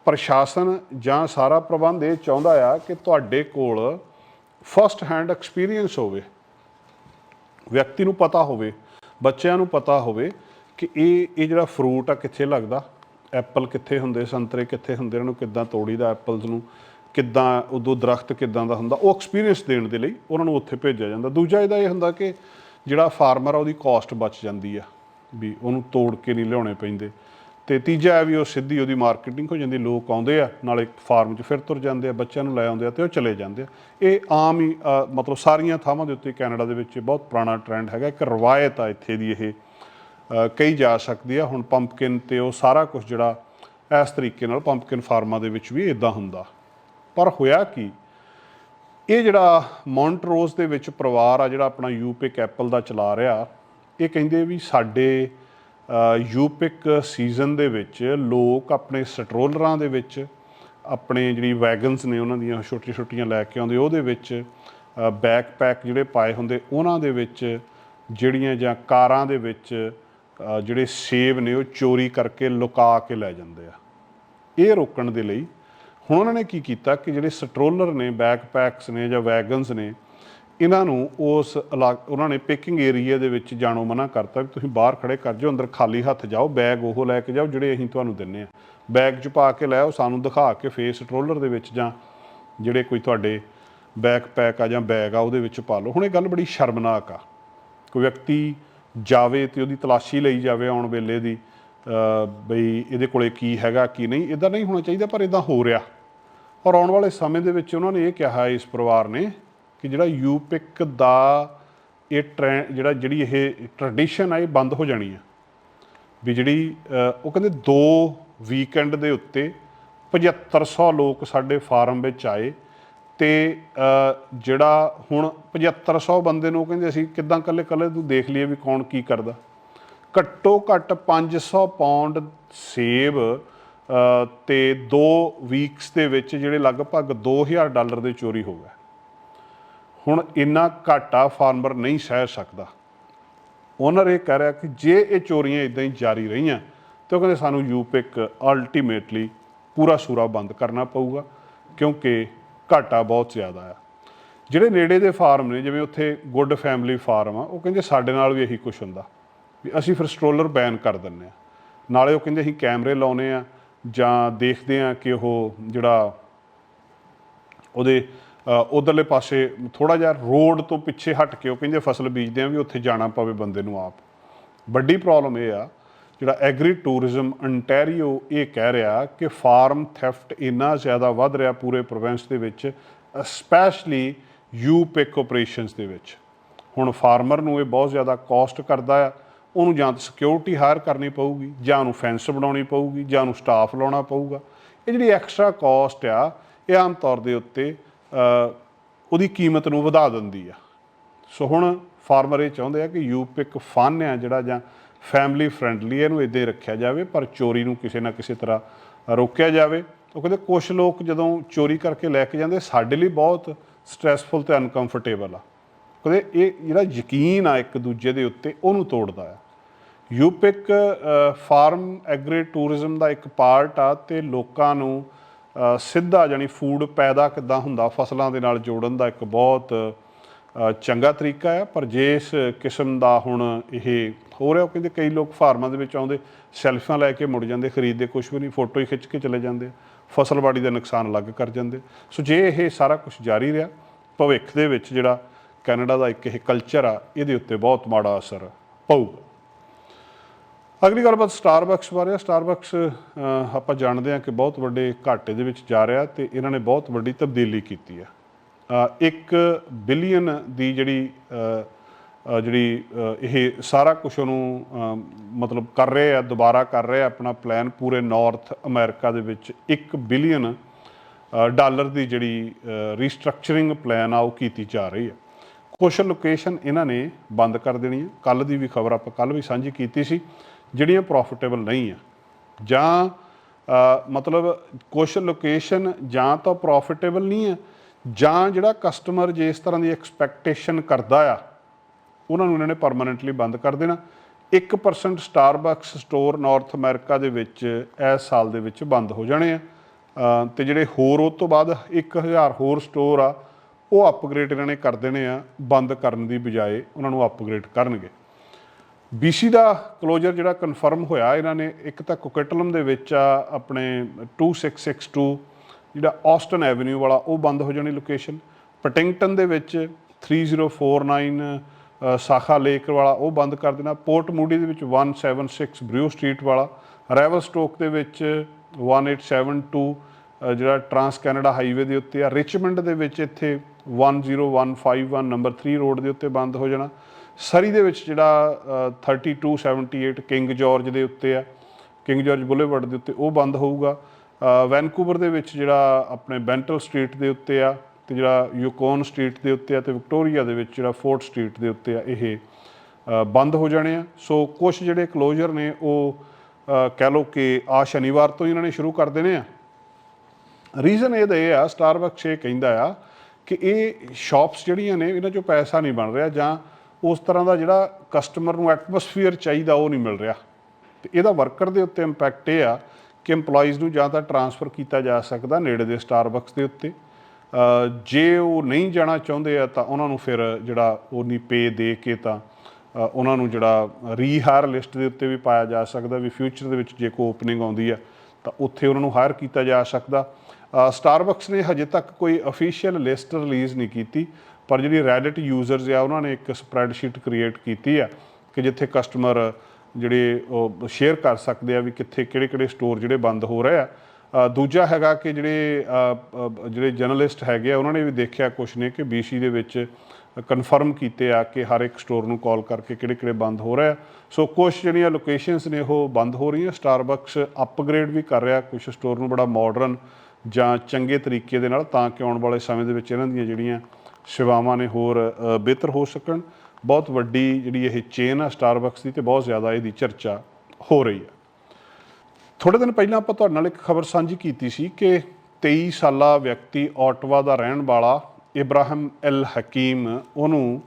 ਪ੍ਰਸ਼ਾਸਨ ਜਾਂ ਸਾਰਾ ਪ੍ਰਬੰਧ ਇਹ ਚਾਹੁੰਦਾ ਆ ਕਿ ਤੁਹਾਡੇ ਕੋਲ ਫਸਟ ਹੈਂਡ ਐਕਸਪੀਰੀਅੰਸ ਹੋਵੇ, ਵਿਅਕਤੀ ਨੂੰ ਪਤਾ ਹੋਵੇ, ਬੱਚਿਆਂ ਨੂੰ ਪਤਾ ਹੋਵੇ ਕਿ ਇਹ ਇਹ ਜਿਹੜਾ ਫਰੂਟ ਆ ਕਿੱਥੇ ਲੱਗਦਾ ਐਪਲ ਕਿੱਥੇ ਹੁੰਦੇ, ਸੰਤਰੇ ਕਿੱਥੇ ਹੁੰਦੇ, ਇਹਨਾਂ ਨੂੰ ਕਿੱਦਾਂ ਤੋੜੀਦਾ ਐਪਲਸ ਨੂੰ, ਕਿੱਦਾਂ ਉਦੋਂ ਦਰਖਤ ਕਿੱਦਾਂ ਦਾ ਹੁੰਦਾ, ਉਹ ਐਕਸਪੀਰੀਅੰਸ ਦੇਣ ਦੇ ਲਈ ਉਹਨਾਂ ਨੂੰ ਉੱਥੇ ਭੇਜਿਆ ਜਾਂਦਾ। ਦੂਜਾ ਇਹਦਾ ਇਹ ਹੁੰਦਾ ਕਿ ਜਿਹੜਾ ਫਾਰਮਰ ਆ, ਉਹਦੀ ਕਾਸਟ ਬਚ ਜਾਂਦੀ ਆ, ਵੀ ਉਹਨੂੰ ਤੋੜ ਕੇ ਨਹੀਂ ਲਿਆਉਣੇ ਪੈਂਦੇ। ਤੇ ਤੀਜਾ ਹੈ ਵੀ ਉਹ ਸਿੱਧੀ ਉਹਦੀ ਮਾਰਕੀਟਿੰਗ ਹੋ ਜਾਂਦੀ, ਲੋਕ ਆਉਂਦੇ ਆ, ਨਾਲੇ ਫਾਰਮ 'ਚ ਫਿਰ ਤੁਰ ਜਾਂਦੇ ਆ, ਬੱਚਿਆਂ ਨੂੰ ਲੈ ਆਉਂਦੇ ਆ ਤੇ ਉਹ ਚਲੇ ਜਾਂਦੇ ਆ। ਇਹ ਆਮ ਹੀ ਮਤਲਬ ਸਾਰੀਆਂ ਥਾਵਾਂ ਦੇ ਉੱਤੇ ਕੈਨੇਡਾ ਦੇ ਵਿੱਚ ਬਹੁਤ ਪੁਰਾਣਾ ਟ੍ਰੈਂਡ ਹੈਗਾ, ਇੱਕ ਰਵਾਇਤ ਆ ਇੱਥੇ ਦੀ ਇਹ ਕਹੀ ਜਾ ਸਕਦੀ ਆ। ਹੁਣ ਪੰਪਕਿਨ ਤੇ ਉਹ ਸਾਰਾ ਕੁਝ ਜਿਹੜਾ ਇਸ ਤਰੀਕੇ ਨਾਲ ਪੰਪਕਿਨ ਫਾਰਮਾਂ ਦੇ ਵਿੱਚ ਵੀ ਇਦਾਂ ਹੁੰਦਾ। ਪਰ ਹੋਇਆ ਕੀ? ਇਹ ਜਿਹੜਾ ਮੌਂਟਰੋਜ਼ ਦੇ ਵਿੱਚ ਪਰਿਵਾਰ ਆ ਜਿਹੜਾ ਆਪਣਾ ਯੂਪਿਕ ਐਪਲ ਦਾ ਚਲਾ ਰਿਹਾ ਇਹ ਕਹਿੰਦੇ ਵੀ ਸਾਡੇ ਅ, ਯੂਪਿਕ ਸੀਜ਼ਨ ਦੇ ਵਿੱਚ ਲੋਕ ਆਪਣੇ ਸਟਰੋਲਰਾਂ ਦੇ ਵਿੱਚ ਆਪਣੇ ਜਿਹੜੀ ਵੈਗਨਸ ਨੇ ਉਹਨਾਂ ਦੀਆਂ ਛੋਟੀਆਂ ਛੋਟੀਆਂ ਲੈ ਕੇ ਆਉਂਦੇ ਉਹਦੇ ਵਿੱਚ ਬੈਕਪੈਕ ਜਿਹੜੇ ਪਾਏ ਹੁੰਦੇ ਉਹਨਾਂ ਦੇ ਵਿੱਚ ਜਿਹੜੀਆਂ ਜਾਂ ਕਾਰਾਂ ਦੇ ਵਿੱਚ ਜਿਹੜੇ ਸੇਬ ਨੇ ਉਹ ਚੋਰੀ ਕਰਕੇ ਲੁਕਾ ਕੇ ਲੈ ਜਾਂਦੇ ਆ। ਇਹ ਰੋਕਣ ਦੇ ਲਈ ਹੁਣ ਉਹਨਾਂ ਨੇ ਕੀ ਕੀਤਾ ਕਿ ਜਿਹੜੇ ਸਟਰੋਲਰ ਨੇ ਬੈਕਪੈਕਸ ਨੇ ਜਾਂ ਵੈਗਨਸ ਨੇ, ਇਹਨਾਂ ਨੂੰ ਉਸ ਇਲਾ- ਉਹਨਾਂ ਨੇ ਪਿਕਿੰਗ ਏਰੀਆ ਦੇ ਵਿੱਚ ਜਾਣੋ ਮਨਾ ਕਰਤਾ ਵੀ ਤੁਸੀਂ ਬਾਹਰ ਖੜੇ ਕਰ ਜਾਓ, ਅੰਦਰ ਖਾਲੀ ਹੱਥ ਜਾਓ ਬੈਗ ਉਹ ਲੈ ਕੇ ਜਾਓ ਜਿਹੜੇ ਅਸੀਂ ਤੁਹਾਨੂੰ ਦਿੰਨੇ ਆ। ਬੈਗ 'ਚ ਪਾ ਕੇ ਲੈ ਆਓ, ਸਾਨੂੰ ਦਿਖਾ ਕੇ ਫੇਸ ਸਟਰੋਲਰ ਦੇ ਵਿੱਚ ਜਾਂ ਜਿਹੜੇ ਕੋਈ ਤੁਹਾਡੇ ਬੈਕਪੈਕ ਆ ਜਾਂ ਬੈਗ ਆ ਉਹਦੇ ਵਿੱਚ ਪਾ ਲਓ। ਹੁਣ ਇਹ ਗੱਲ ਬੜੀ ਸ਼ਰਮਨਾਕ ਆ। ਕੋਈ ਵਿਅਕਤੀ ਜਾਵੇ ਤੇ ਉਹਦੀ ਤਲਾਸ਼ੀ ਲਈ ਜਾਵੇ ਆਉਣ ਵੇਲੇ ਦੀ ਬਈ ਇਹਦੇ ਕੋਲੇ ਕੀ ਹੈਗਾ, ਕੀ ਨਹੀਂ ਇਦਾਂ ਨਹੀਂ ਹੋਣਾ ਚਾਹੀਦਾ, ਪਰ ਇਦਾਂ ਹੋ ਰਿਹਾ। ਔਰ ਆਉਣ ਵਾਲੇ ਸਮੇਂ ਦੇ ਵਿੱਚ ਉਹਨਾਂ ਨੇ ਇਹ ਕਿਹਾ ਇਸ ਪਰਿਵਾਰ ਨੇ ਕਿ ਜਿਹੜਾ ਯੂਪਿਕ ਦਾ ਇਹ ਟ੍ਰੈਂਡ ਜਿਹੜਾ ਜਿਹੜੀ ਇਹ ਟ੍ਰੈਡੀਸ਼ਨ ਆ, ਇਹ ਬੰਦ ਹੋ ਜਾਣੀ ਆ। ਵੀ ਜਿਹੜੀ ਉਹ ਕਹਿੰਦੇ ਦੋ ਵੀਕਐਂਡ ਦੇ ਉੱਤੇ 7500 ਲੋਕ ਸਾਡੇ ਫਾਰਮ ਵਿੱਚ ਆਏ ਤੇ ਜਿਹੜਾ ਹੁਣ 7500 ਬੰਦੇ ਨੂੰ ਉਹ ਕਹਿੰਦੇ ਅਸੀਂ ਕਿੱਦਾਂ ਕੱਲੇ ਕੱਲੇ ਤੂੰ ਦੇਖ ਲਈਏ ਵੀ ਕੌਣ ਕੀ ਕਰਦਾ। ਘੱਟੋ ਘੱਟ 500 ਪਾਉਂਡ ਸੇਬ ਤੇ 2 ਵੀਕਸ ਦੇ ਵਿੱਚ ਜਿਹੜੇ ਲਗਭਗ 2000 ਡਾਲਰ ਦੇ ਚੋਰੀ ਹੋ ਗਏ ਹੁਣ ਇੰਨਾ ਘਾਟਾ ਫਾਰਮਰ ਨਹੀਂ ਸਹਿ ਸਕਦਾ। ਓਨਰ ਇਹ ਕਹਿ ਰਿਹਾ ਕਿ ਜੇ ਇਹ ਚੋਰੀਆਂ ਇਦਾਂ ਹੀ ਜਾਰੀ ਰਹੀਆਂ, ਤਾਂ ਉਹ ਕਹਿੰਦੇ ਸਾਨੂੰ ਯੂਪਿਕ ਅਲਟੀਮੇਟਲੀ ਪੂਰਾ ਸੂਰਾ ਬੰਦ ਕਰਨਾ ਪਊਗਾ, ਕਿਉਂਕਿ ਘਾਟਾ ਬਹੁਤ ਜ਼ਿਆਦਾ ਆ। ਜਿਹੜੇ ਨੇੜੇ ਦੇ ਫਾਰਮ ਨੇ, ਜਿਵੇਂ ਉੱਥੇ ਗੁੱਡ ਫੈਮਿਲੀ ਫਾਰਮ ਆ, ਉਹ ਕਹਿੰਦੇ ਸਾਡੇ ਨਾਲ ਵੀ ਇਹੀ ਕੁਝ ਹੁੰਦਾ, ਵੀ ਅਸੀਂ ਫਿਰ ਸਟ੍ਰੋਲਰ ਬੈਨ ਕਰ ਦਿੰਨੇ ਆ। ਨਾਲੇ ਉਹ ਕਹਿੰਦੇ ਅਸੀਂ ਕੈਮਰੇ ਲਾਉਨੇ ਆ ਜਾਂ ਦੇਖਦੇ ਆ ਕਿ ਉਹ ਜਿਹੜਾ ਉਹਦੇ ਅ, ਉਧਰਲੇ ਪਾਸੇ ਥੋੜਾ ਜਿਹਾ ਰੋਡ ਤੋਂ ਪਿੱਛੇ ਹਟ ਕੇ ਉਹ ਕਹਿੰਦੇ ਫਸਲ ਬੀਜਦੇ ਆ ਵੀ ਉੱਥੇ ਜਾਣਾ ਪਵੇ ਬੰਦੇ ਨੂੰ ਆਪ। ਵੱਡੀ ਪ੍ਰੋਬਲਮ ਇਹ ਆ ਜਿਹੜਾ ਐਗਰੀ ਟੂਰਿਜ਼ਮ ਅੰਟੈਰੀਓ ਇਹ ਕਹਿ ਰਿਹਾ ਕਿ ਫਾਰਮ ਥੈਫਟ ਇੰਨਾ ਜ਼ਿਆਦਾ ਵੱਧ ਰਿਹਾ ਪੂਰੇ ਪ੍ਰੋਵਿੰਸ ਦੇ ਵਿੱਚ ਸਪੈਸ਼ਲੀ ਯੂ ਪਿਕ ਆਪਰੇਸ਼ਨਸ ਦੇ ਵਿੱਚ। ਹੁਣ ਫਾਰਮਰ ਨੂੰ ਇਹ ਬਹੁਤ ਜ਼ਿਆਦਾ ਕਾਸਟ ਕਰਦਾ ਆ। ਉਹਨੂੰ ਜਾਂ ਤਾਂ ਸਿਕਿਉਰਿਟੀ ਹਾਇਰ ਕਰਨੀ ਪਊਗੀ, ਜਾਂ ਉਹਨੂੰ ਫੈਂਸ ਬਣਾਉਣੀ ਪਊਗੀ, ਜਾਂ ਉਹਨੂੰ ਸਟਾਫ ਲਾਉਣਾ ਪਊਗਾ। ਇਹ ਜਿਹੜੀ ਐਕਸਟਰਾ ਕਾਸਟ ਆ, ਇਹ ਆਮ ਤੌਰ ਦੇ ਉੱਤੇ ਉਹਦੀ ਕੀਮਤ ਨੂੰ ਵਧਾ ਦਿੰਦੀ ਆ। ਸੋ ਹੁਣ ਫਾਰਮਰ ਇਹ ਚਾਹੁੰਦੇ ਆ ਕਿ ਯੂਪਿਕ ਫਨ ਆ ਜਿਹੜਾ ਜਾਂ ਫੈਮਿਲੀ ਫ੍ਰੈਂਡਲੀ ਇਹਨੂੰ ਇਦਾਂ ਹੀ ਰੱਖਿਆ ਜਾਵੇ, ਪਰ ਚੋਰੀ ਨੂੰ ਕਿਸੇ ਨਾ ਕਿਸੇ ਤਰ੍ਹਾਂ ਰੋਕਿਆ ਜਾਵੇ। ਉਹ ਕਹਿੰਦੇ ਕੁਝ ਲੋਕ ਜਦੋਂ ਚੋਰੀ ਕਰਕੇ ਲੈ ਕੇ ਜਾਂਦੇ, ਸਾਡੇ ਲਈ ਬਹੁਤ ਸਟ੍ਰੈਸਫੁਲ ਤੇ ਅਨਕੰਫਰਟੇਬਲ ਆ। ਕਹਿੰਦੇ ਇਹ ਜਿਹੜਾ ਯਕੀਨ ਆ ਇੱਕ ਦੂਜੇ ਦੇ ਉੱਤੇ, ਉਹਨੂੰ ਤੋੜਦਾ ਆ। ਯੂਪਿਕ ਫਾਰਮ ਐਗਰੀ ਟੂਰਿਜ਼ਮ ਦਾ ਇੱਕ ਪਾਰਟ ਆ ਤੇ ਲੋਕਾਂ ਨੂੰ ਸਿੱਧਾ ਜਾਨੀ ਫੂਡ ਪੈਦਾ ਕਿੱਦਾਂ ਹੁੰਦਾ, ਫਸਲਾਂ ਦੇ ਨਾਲ ਜੋੜਨ ਦਾ ਇੱਕ ਬਹੁਤ ਚੰਗਾ ਤਰੀਕਾ ਹੈ ਪਰ ਜੇ ਇਸ ਕਿਸਮ ਦਾ ਹੁਣ ਇਹ ਹੋ ਰਿਹਾ, ਉਹ ਕਹਿੰਦੇ ਕਈ ਲੋਕ ਫਾਰਮਾਂ ਦੇ ਵਿੱਚ ਆਉਂਦੇ, ਸੈਲਫੀਆਂ ਲੈ ਕੇ ਮੁੜ ਜਾਂਦੇ, ਖਰੀਦਦੇ ਕੁਝ ਵੀ ਨਹੀਂ, ਫੋਟੋ ਹੀ ਖਿੱਚ ਕੇ ਚਲੇ ਜਾਂਦੇ ਫਸਲਬਾੜੀ ਦਾ ਨੁਕਸਾਨ ਅਲੱਗ ਕਰ ਜਾਂਦੇ। ਸੋ ਜੇ ਇਹ ਸਾਰਾ ਕੁਝ ਜਾਰੀ ਰਿਹਾ, ਭਵਿੱਖ ਦੇ ਵਿੱਚ ਜਿਹੜਾ ਕੈਨੇਡਾ ਦਾ ਇੱਕ ਇਹ ਕਲਚਰ ਆ, ਇਹਦੇ ਉੱਤੇ ਬਹੁਤ ਮਾੜਾ ਅਸਰ ਪਊਗਾ। ਅਗਲੀ ਗੱਲਬਾਤ ਸਟਾਰਬਕਸ ਬਾਰੇ ਆ। ਸਟਾਰਬਕਸ ਆਪਾਂ ਜਾਣਦੇ ਹਾਂ ਕਿ ਬਹੁਤ ਵੱਡੇ ਘਾਟੇ ਦੇ ਵਿੱਚ ਜਾ ਰਿਹਾ ਤੇ ਇਹਨਾਂ ਨੇ ਬਹੁਤ ਵੱਡੀ ਤਬਦੀਲੀ ਕੀਤੀ ਹੈ। ਅ, ਇੱਕ ਬਿਲੀਅਨ ਦੀ ਜਿਹੜੀ ਜਿਹੜੀ ਇਹ ਸਾਰਾ ਕੁਝ ਉਹਨੂੰ ਮਤਲਬ ਕਰ ਰਹੇ ਆ ਦੁਬਾਰਾ ਕਰ ਰਹੇ ਆ ਆਪਣਾ ਪਲਾਨ ਪੂਰੇ ਨਾਰਥ ਅਮਰੀਕਾ ਦੇ ਵਿੱਚ 1 ਬਿਲੀਅਨ ਡਾਲਰ ਦੀ ਜਿਹੜੀ ਰੀਸਟਰਕਚਰਿੰਗ ਪਲਾਨ ਆ ਉਹ ਕੀਤੀ ਜਾ ਰਹੀ ਹੈ। ਕੁਝ ਲੋਕੇਸ਼ਨ ਇਹਨਾਂ ਨੇ ਬੰਦ ਕਰ ਦੇਣੀ ਹੈ। ਕੱਲ ਦੀ ਵੀ ਖਬਰ ਆਪਾਂ ਕੱਲ ਵੀ ਸਾਂਝੀ ਕੀਤੀ ਸੀ। ਜਿਹੜੀਆਂ ਪ੍ਰੋਫਿਟੇਬਲ ਨਹੀਂ ਆ। ਜਾਂ ਮਤਲਬ ਕੁਝ ਲੋਕੇਸ਼ਨ ਜਾਂ ਤਾਂ ਪ੍ਰੋਫਿਟੇਬਲ ਨਹੀਂ ਆ ਜਾਂ ਜਿਹੜਾ ਕਸਟਮਰ ਜੇ ਇਸ ਤਰ੍ਹਾਂ ਦੀ ਐਕਸਪੈਕਟੇਸ਼ਨ ਕਰਦਾ ਆ ਉਹਨਾਂ ਨੂੰ ਇਹਨਾਂ ਨੇ ਪਰਮਾਨੈਂਟਲੀ ਬੰਦ ਕਰ ਦੇਣਾ। 1% ਸਟਾਰਬਕਸ ਸਟੋਰ ਨਾਰਥ ਅਮਰੀਕਾ ਦੇ ਵਿੱਚ ਇਸ ਸਾਲ ਦੇ ਵਿੱਚ ਬੰਦ ਹੋ ਜਾਣੇ ਆ। ਅ, ਤੇ ਜਿਹੜੇ ਹੋਰ ਉਸ ਤੋਂ ਬਾਅਦ 1000 ਹੋਰ ਸਟੋਰ ਆ ਉਹ ਅਪਗ੍ਰੇਡ ਇਹਨਾਂ ਨੇ ਕਰ ਦੇਣੇ ਆ ਬੰਦ ਕਰਨ ਦੀ ਬਜਾਏ ਉਹਨਾਂ ਨੂੰ ਅਪਗ੍ਰੇਡ ਕਰਨਗੇ। BC ਦਾ ਕਲੋਜ਼ਰ ਜਿਹੜਾ ਕਨਫਰਮ ਹੋਇਆ ਇਹਨਾਂ ਨੇ ਇੱਕ ਤਾਂ ਕੋਕਟਲਮ ਦੇ ਵਿੱਚ ਆ ਆਪਣੇ 2662 ਜਿਹੜਾ ਆਸਟਨ ਐਵਨਿਊ ਵਾਲਾ ਉਹ ਬੰਦ ਹੋ ਜਾਣੀ ਲੋਕੇਸ਼ਨ ਪਟਿੰਗਟਨ ਦੇ ਵਿੱਚ 3049 ਅ, ਸਾਖਾ ਲੇਕ ਵਾਲਾ ਉਹ ਬੰਦ ਕਰ ਦੇਣਾ। ਪੋਰਟ ਮੂਡੀ ਦੇ ਵਿੱਚ 176 ਬ੍ਰਿਊ ਸਟਰੀਟ ਵਾਲਾ। ਰੈਵਲ ਸਟੋਕ ਦੇ ਵਿੱਚ 1872 ਅ, ਜਿਹੜਾ ਟਰਾਂਸ ਕੈਨੇਡਾ ਹਾਈਵੇ ਦੇ ਉੱਤੇ ਆ। ਰਿਚਮੰਡ ਦੇ ਵਿੱਚ ਇੱਥੇ 10151 ਨੰਬਰ 3 ਰੋਡ ਦੇ ਉੱਤੇ ਬੰਦ ਹੋ ਜਾਣਾ। ਸਰੀ ਦੇ ਵਿੱਚ ਜਿਹੜਾ ਅ, 3278 ਕਿੰਗ ਜਾਰਜ ਦੇ ਉੱਤੇ ਆ ਕਿੰਗ ਜਾਰਜ ਬੁਲੇਵਰਡ ਦੇ ਉੱਤੇ ਉਹ ਬੰਦ ਹੋਊਗਾ। ਵੈਨਕੂਵਰ ਦੇ ਵਿੱਚ ਜਿਹੜਾ ਆਪਣੇ ਬੈਂਟਲ ਸਟਰੀਟ ਦੇ ਉੱਤੇ ਆ ਤੇ ਜਿਹੜਾ ਯੂਕੋਨ ਸਟਰੀਟ ਦੇ ਉੱਤੇ ਆ ਤੇ ਵਿਕਟੋਰੀਆ ਦੇ ਵਿੱਚ ਜਿਹੜਾ ਫੋਰਟ ਸਟਰੀਟ ਦੇ ਉੱਤੇ ਆ ਇਹ ਬੰਦ ਹੋ ਜਾਣੇ ਆ। ਸੋ ਕੁਝ ਜਿਹੜੇ ਕਲੋਜ਼ਰ ਨੇ ਉਹ ਕਹਿ ਲਓ ਕਿ ਆ ਸ਼ਨੀਵਾਰ ਤੋਂ ਹੀ ਇਹਨਾਂ ਨੇ ਸ਼ੁਰੂ ਕਰ ਦੇਣੇ ਆ। ਰੀਜ਼ਨ ਇਹਦਾ ਇਹ ਆ ਸਟਾਰਬਕਸ ਇਹ ਕਹਿੰਦਾ ਆ ਕਿ ਇਹ ਸ਼ਾਪਸ ਜਿਹੜੀਆਂ ਨੇ ਇਹਨਾਂ ਚੋਂ ਪੈਸਾ ਨਹੀਂ ਬਣ ਰਿਹਾ ਜਾਂ ਉਸ ਤਰ੍ਹਾਂ ਦਾ ਜਿਹੜਾ ਕਸਟਮਰ ਨੂੰ ਐਟਮੋਸਫੀਅਰ ਚਾਹੀਦਾ, ਉਹ ਨਹੀਂ ਮਿਲ ਰਿਹਾ। ਤੇ ਇਹਦਾ ਵਰਕਰ ਦੇ ਉੱਤੇ ਇੰਪੈਕਟ ਇਹ ਆ ਕਿ EMPLOYEES ਨੂੰ ਜਾਂ ਤਾਂ ਟਰਾਂਸਫਰ ਕੀਤਾ ਜਾ ਸਕਦਾ ਨੇੜੇ ਦੇ ਸਟਾਰਬਕਸ ਦੇ ਉੱਤੇ। ਜੇ ਉਹ ਨਹੀਂ ਜਾਣਾ ਚਾਹੁੰਦੇ ਆ, ਤਾਂ ਉਹਨਾਂ ਨੂੰ ਫਿਰ ਜਿਹੜਾ ਉਨੀ ਪੇ ਦੇ ਕੇ ਤਾਂ ਉਹਨਾਂ ਨੂੰ ਜਿਹੜਾ ਰੀਹਾਇਰ ਲਿਸਟ ਦੇ ਉੱਤੇ ਵੀ ਪਾਇਆ ਜਾ ਸਕਦਾ ਵੀ ਫਿਊਚਰ ਦੇ ਵਿੱਚ ਜੇ ਕੋਈ ਓਪਨਿੰਗ ਆਉਂਦੀ ਆ, ਤਾਂ ਉੱਥੇ ਉਹਨਾਂ ਨੂੰ ਹਾਇਰ ਕੀਤਾ ਜਾ ਸਕਦਾ। ਸਟਾਰਬਕਸ ਨੇ ਹਜੇ ਤੱਕ ਕੋਈ ਅਫੀਸ਼ੀਅਲ ਲਿਸਟ ਰਿਲੀਜ਼ ਨਹੀਂ ਕੀਤੀ। ਪਰ ਜਿਹੜੀ ਰੈਡਿਟ ਯੂਜ਼ਰਸ ਆ, ਉਹਨਾਂ ਨੇ ਇੱਕ ਸਪਰੈਡਸ਼ੀਟ ਕ੍ਰੀਏਟ ਕੀਤੀ ਆ ਕਿ ਜਿੱਥੇ ਕਸਟਮਰ ਜਿਹੜੇ ਉਹ ਸ਼ੇਅਰ ਕਰ ਸਕਦੇ ਆ ਵੀ ਕਿੱਥੇ ਕਿਹੜੇ ਕਿਹੜੇ ਸਟੋਰ ਜਿਹੜੇ ਬੰਦ ਹੋ ਰਹੇ ਆ। ਦੂਜਾ ਹੈਗਾ ਕਿ ਜਿਹੜੇ ਜਿਹੜੇ ਜਰਨਲਿਸਟ ਹੈਗੇ ਆ, ਉਹਨਾਂ ਨੇ ਵੀ ਦੇਖਿਆ ਕੁਛ ਨੇ ਕਿ BC ਦੇ ਵਿੱਚ ਕਨਫਰਮ ਕੀਤੇ ਆ ਕਿ ਹਰ ਇੱਕ ਸਟੋਰ ਨੂੰ ਕਾਲ ਕਰਕੇ ਕਿਹੜੇ ਕਿਹੜੇ ਬੰਦ ਹੋ ਰਿਹਾ ਸੋ ਕੁਝ ਜਿਹੜੀਆਂ ਲੋਕੇਸ਼ਨਸ ਨੇ, ਉਹ ਬੰਦ ਹੋ ਰਹੀਆਂ। ਸਟਾਰਬਕਸ ਅਪਗ੍ਰੇਡ ਵੀ ਕਰ ਰਿਹਾ ਕੁਝ ਸਟੋਰ ਨੂੰ ਬੜਾ ਮਾਡਰਨ ਜਾਂ ਚੰਗੇ ਤਰੀਕੇ ਦੇ ਨਾਲ ਤਾਂ ਕਿ ਆਉਣ ਵਾਲੇ ਸਮੇਂ ਦੇ ਵਿੱਚ ਇਹਨਾਂ ਦੀਆਂ ਜਿਹੜੀਆਂ ਸੇਵਾਵਾਂ ਨੇ ਹੋਰ ਬਿਹਤਰ ਹੋ ਸਕਣ। ਬਹੁਤ ਵੱਡੀ ਜਿਹੜੀ ਇਹ ਚੇਨ ਆ ਸਟਾਰਬਕਸ ਦੀ ਤੇ ਬਹੁਤ ਜ਼ਿਆਦਾ ਇਹਦੀ ਚਰਚਾ ਹੋ ਰਹੀ ਹੈ। ਥੋੜੇ ਦਿਨ ਪਹਿਲਾਂ ਆਪਾਂ ਤੁਹਾਡੇ ਨਾਲ ਇੱਕ ਖਬਰ ਸਾਂਝੀ ਕੀਤੀ ਸੀ ਕਿ 23 ਸਾਲਾ ਵਿਅਕਤੀ ਆਟਵਾ ਦਾ ਰਹਿਣ ਵਾਲਾ ਇਬਰਾਹਿਮ ਅਲ ਹਕੀਮ, ਉਹਨੂੰ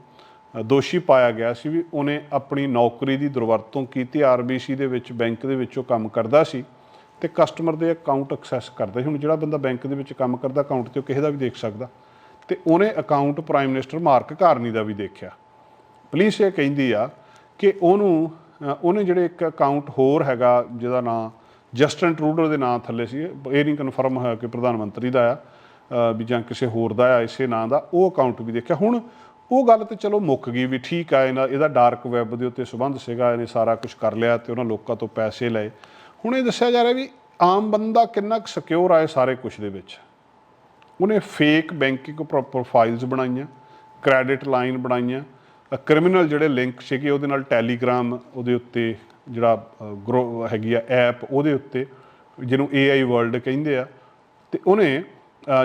ਦੋਸ਼ੀ ਪਾਇਆ ਗਿਆ ਸੀ ਵੀ ਉਹਨੇ ਆਪਣੀ ਨੌਕਰੀ ਦੀ ਦੁਰਵਰਤੋਂ ਕੀਤੀ। ਆਰਬੀਸੀ ਦੇ ਵਿੱਚ, ਬੈਂਕ ਦੇ ਵਿੱਚੋਂ ਕੰਮ ਕਰਦਾ ਸੀ ਤੇ ਕਸਟਮਰ ਦੇ ਅਕਾਊਂਟ ਐਕਸੈਸ ਕਰਦਾ ਸੀ। ਹੁਣ ਜਿਹੜਾ ਬੰਦਾ ਬੈਂਕ ਦੇ ਵਿੱਚ ਕੰਮ ਕਰਦਾ ਅਕਾਊਂਟ ਤੇ ਉਹ ਕਿਸੇ ਦਾ ਵੀ ਦੇਖ ਸਕਦਾ। ਤੇ ਉਹਨੇ account prime minister Mark Carney ਦਾ ਵੀ ਦੇਖਿਆ। ਪੁਲਿਸ ਇਹ ਕਹਿੰਦੀ ਆ ਕਿ ਉਹਨੂੰ ਉਹਨੇ ਜਿਹੜੇ ਇੱਕ ਅਕਾਊਂਟ ਹੋਰ ਹੈਗਾ, ਜਿਹਦਾ ਨਾਮ ਜਸਟਨ ਟਰੂਡੋ ਦੇ ਨਾਂ ਥੱਲੇ ਸੀ, ਇਹ ਨਹੀਂ ਕਨਫਰਮ ਹੋਇਆ ਕਿ ਪ੍ਰਧਾਨ ਮੰਤਰੀ ਦਾ ਆ ਵੀ ਜਾਂ ਕਿਸੇ ਹੋਰ ਦਾ ਆ, ਇਸੇ ਨਾਂ ਦਾ, ਉਹ ਅਕਾਊਂਟ ਵੀ ਦੇਖਿਆ। ਹੁਣ ਉਹ ਗੱਲ ਤੇ ਚਲੋ ਮੁੱਕ ਗਈ ਵੀ ਠੀਕ ਆ, ਇਹਨਾਂ, ਇਹਦਾ ਡਾਰਕ ਵੈਬ ਦੇ ਉੱਤੇ ਸੰਬੰਧ ਸੀਗਾ, ਇਹਨੇ ਸਾਰਾ ਕੁਝ ਕਰ ਲਿਆ ਤੇ ਉਹਨਾਂ ਲੋਕਾਂ ਤੋਂ ਪੈਸੇ ਲਏ। ਹੁਣ ਇਹ ਦੱਸਿਆ ਜਾ ਰਿਹਾ ਵੀ ਆਮ ਬੰਦਾ ਕਿੰਨਾ ਕੁ ਸਿਕਿਉਰ ਆ ਸਾਰੇ ਕੁਝ ਦੇ ਵਿੱਚ। ਉਹਨੇ ਫੇਕ ਬੈਂਕਿੰਗ ਪ੍ਰੋਫਾਈਲਸ ਬਣਾਈਆਂ ਕ੍ਰੈਡਿਟ ਲਾਈਨ ਬਣਾਈਆਂ ਕ੍ਰਿਮੀਨਲ ਜਿਹੜੇ ਲਿੰਕ ਸੀਗੇ ਉਹਦੇ ਨਾਲ ਟੈਲੀਗ੍ਰਾਮ ਉਹਦੇ ਉੱਤੇ ਜਿਹੜਾ ਗਰੋ ਹੈਗੀ ਆ ਐਪ ਉਹਦੇ ਉੱਤੇ, ਜਿਹਨੂੰ AI ਵਰਲਡ ਕਹਿੰਦੇ ਆ, ਤੇ ਉਹਨੇ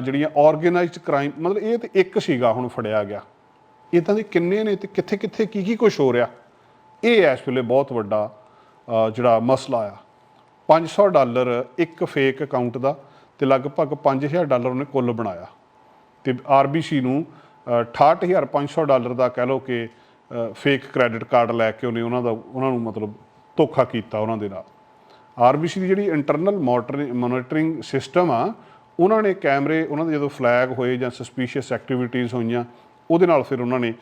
ਜਿਹੜੀਆਂ ਆਰਗੇਨਾਈਜ਼ਡ ਕ੍ਰਾਈਮ ਮਤਲਬ ਇਹ ਤੇ ਇੱਕ ਸੀਗਾ ਹੁਣ ਫੜਿਆ ਗਿਆ। ਇਦਾਂ ਦੇ ਕਿੰਨੇ ਨੇ ਤੇ ਕਿੱਥੇ ਕਿੱਥੇ ਕੀ ਕੀ ਕੁਝ ਹੋ ਰਿਹਾ? ਇਹ ਇਸ ਵੇਲੇ ਬਹੁਤ ਵੱਡਾ ਜਿਹੜਾ ਮਸਲਾ ਆ। 500 ਡਾਲਰ ਇੱਕ ਫੇਕ ਅਕਾਊਂਟ ਦਾ ਤੇ ਲਗਭਗ 5000 ਡਾਲਰ ਉਹਨੇ ਕੁੱਲ ਬਣਾਇਆ। ਤੇ ਆਰਬੀਸੀ ਨੂੰ ਅ, 68500 ਡਾਲਰ ਦਾ ਕਹਿ ਲਓ ਕਿ ਫੇਕ ਕ੍ਰੈਡਿਟ ਕਾਰਡ ਲੈ ਕੇ ਉਹਨੇ ਉਹਨਾਂ ਦਾ ਉਹਨਾਂ ਨੂੰ ਮਤਲਬ ਧੋਖਾ ਕੀਤਾ ਉਹਨਾਂ ਦੇ ਨਾਲ। ਆਰਬੀਸੀ ਦੀ ਜਿਹੜੀ ਇੰਟਰਨਲ ਮੋਨੀਟਰਿੰਗ ਸਿਸਟਮ ਆ ਉਹਨਾਂ ਨੇ ਕੈਮਰੇ ਉਹਨਾਂ ਦੇ ਜਦੋਂ ਫਲੈਗ ਹੋਏ ਜਾਂ ਸਸਪੀਸ਼ੀਅਸ ਐਕਟੀਵਿਟੀਜ਼ ਹੋਈਆਂ ਉਹਦੇ ਨਾਲ ਫਿਰ ਉਹਨਾਂ ਨੇ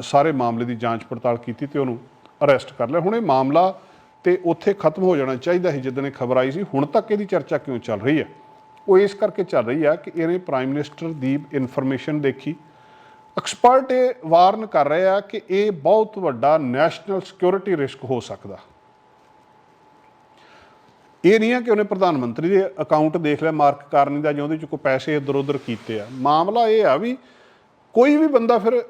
ਸਾਰੇ ਮਾਮਲੇ ਦੀ ਜਾਂਚ ਪੜਤਾਲ ਕੀਤੀ ਤੇ ਉਹਨੂੰ ਅਰੈਸਟ ਕਰ ਲਿਆ। ਹੁਣ ਇਹ ਮਾਮਲਾ ਤੇ ਉੱਥੇ ਖਤਮ ਹੋ ਜਾਣਾ ਚਾਹੀਦਾ ਸੀ ਜਿੱਦਣ ਇਹ ਖਬਰ ਆਈ ਸੀ ਹੁਣ ਤੱਕ ਇਹਦੀ ਚਰਚਾ ਕਿਉਂ ਚੱਲ ਰਹੀ ਹੈ? ਉਹ ਇਸ ਕਰਕੇ ਚੱਲ ਰਹੀ ਆ ਕਿ ਇਹਨੇ ਪ੍ਰਾਈਮ ਮਿਨਿਸਟਰ ਦੀ ਇਨਫੋਰਮੇਸ਼ਨ ਦੇਖੀ। ਐਕਸਪਰਟ ਇਹ ਵਾਰਨ ਕਰ ਰਹੇ ਆ ਕਿ ਇਹ ਬਹੁਤ ਵੱਡਾ ਨੈਸ਼ਨਲ ਸਿਕਿਉਰਿਟੀ ਰਿਸਕ ਹੋ ਸਕਦਾ। ਇਹ ਨਹੀਂ ਹੈ ਕਿ ਉਹਨੇ ਪ੍ਰਧਾਨ ਮੰਤਰੀ ਦੇ ਅਕਾਊਂਟ ਦੇਖ ਲਿਆ, ਮਾਰਕ ਕਾਰਨੀ ਦਾ, ਜਾਂ ਉਹਦੇ ਚ ਕੋਈ ਪੈਸੇ ਇੱਧਰ ਉੱਧਰ ਕੀਤੇ ਆ। ਮਾਮਲਾ ਇਹ ਆ ਵੀ ਕੋਈ ਵੀ ਬੰਦਾ ਫਿਰ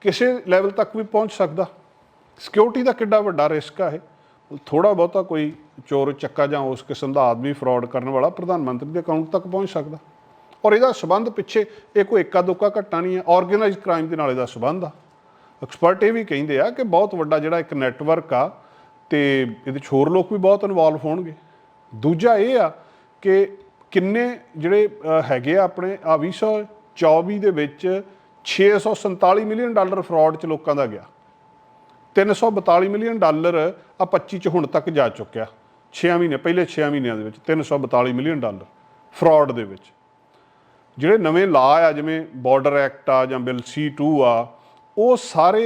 ਕਿਸੇ ਲੈਵਲ ਤੱਕ ਵੀ ਪਹੁੰਚ ਸਕਦਾ। ਸਿਕਿਉਰਿਟੀ ਦਾ ਕਿੱਡਾ ਵੱਡਾ ਰਿਸਕ ਆ ਇਹ। ਥੋੜਾ ਬਹੁਤਾ ਕੋਈ ਚੋਰ ਚੱਕਾ ਜਾਂ ਉਸ ਕਿਸਮ ਦਾ ਆਦਮੀ ਫਰਾਡ ਕਰਨ ਵਾਲਾ ਪ੍ਰਧਾਨ ਮੰਤਰੀ ਦੇ ਅਕਾਊਂਟ ਤੱਕ ਪਹੁੰਚ ਸਕਦਾ। ਔਰ ਇਹਦਾ ਸਬੰਧ ਪਿੱਛੇ ਇਹ ਕੋਈ ਇੱਕਾ ਦੁੱਕਾ ਘਟਨਾ ਨਹੀਂ ਹੈ ਆਰਗੇਨਾਈਜ਼ਡ ਕ੍ਰਾਈਮ ਦੇ ਨਾਲ ਇਹਦਾ ਸਬੰਧ ਆ। ਐਕਸਪਰਟ ਇਹ ਵੀ ਕਹਿੰਦੇ ਆ ਕਿ ਬਹੁਤ ਵੱਡਾ ਜਿਹੜਾ ਇੱਕ ਨੈਟਵਰਕ ਆ ਤੇ ਇਹਦੇ 'ਚ ਹੋਰ ਲੋਕ ਵੀ ਬਹੁਤ ਇਨਵੋਲਵ ਹੋਣਗੇ। ਦੂਜਾ ਇਹ ਆ ਕਿ ਕਿੰਨੇ ਜਿਹੜੇ ਹੈਗੇ ਆ ਆਪਣੇ, ਆ 2024 ਦੇ ਵਿੱਚ 647 ਮਿਲੀਅਨ ਡਾਲਰ ਫਰਾਡ 'ਚ ਲੋਕਾਂ ਦਾ ਗਿਆ। 342 ਮਿਲੀਅਨ ਡਾਲਰ ਆ 25 ਚ ਹੁਣ ਤੱਕ ਜਾ ਚੁੱਕਿਆ। 6 ਮਹੀਨੇ, ਪਹਿਲੇ 6 ਮਹੀਨਿਆਂ ਦੇ ਵਿੱਚ 342 ਮਿਲੀਅਨ ਡਾਲਰ ਫਰਾਡ ਦੇ ਵਿੱਚ। ਜਿਹੜੇ ਨਵੇਂ ਲਾ ਆ, ਜਿਵੇਂ ਬਾਰਡਰ ਐਕਟ ਆ ਜਾਂ ਬਿੱਲ C2 ਆ, ਉਹ ਸਾਰੇ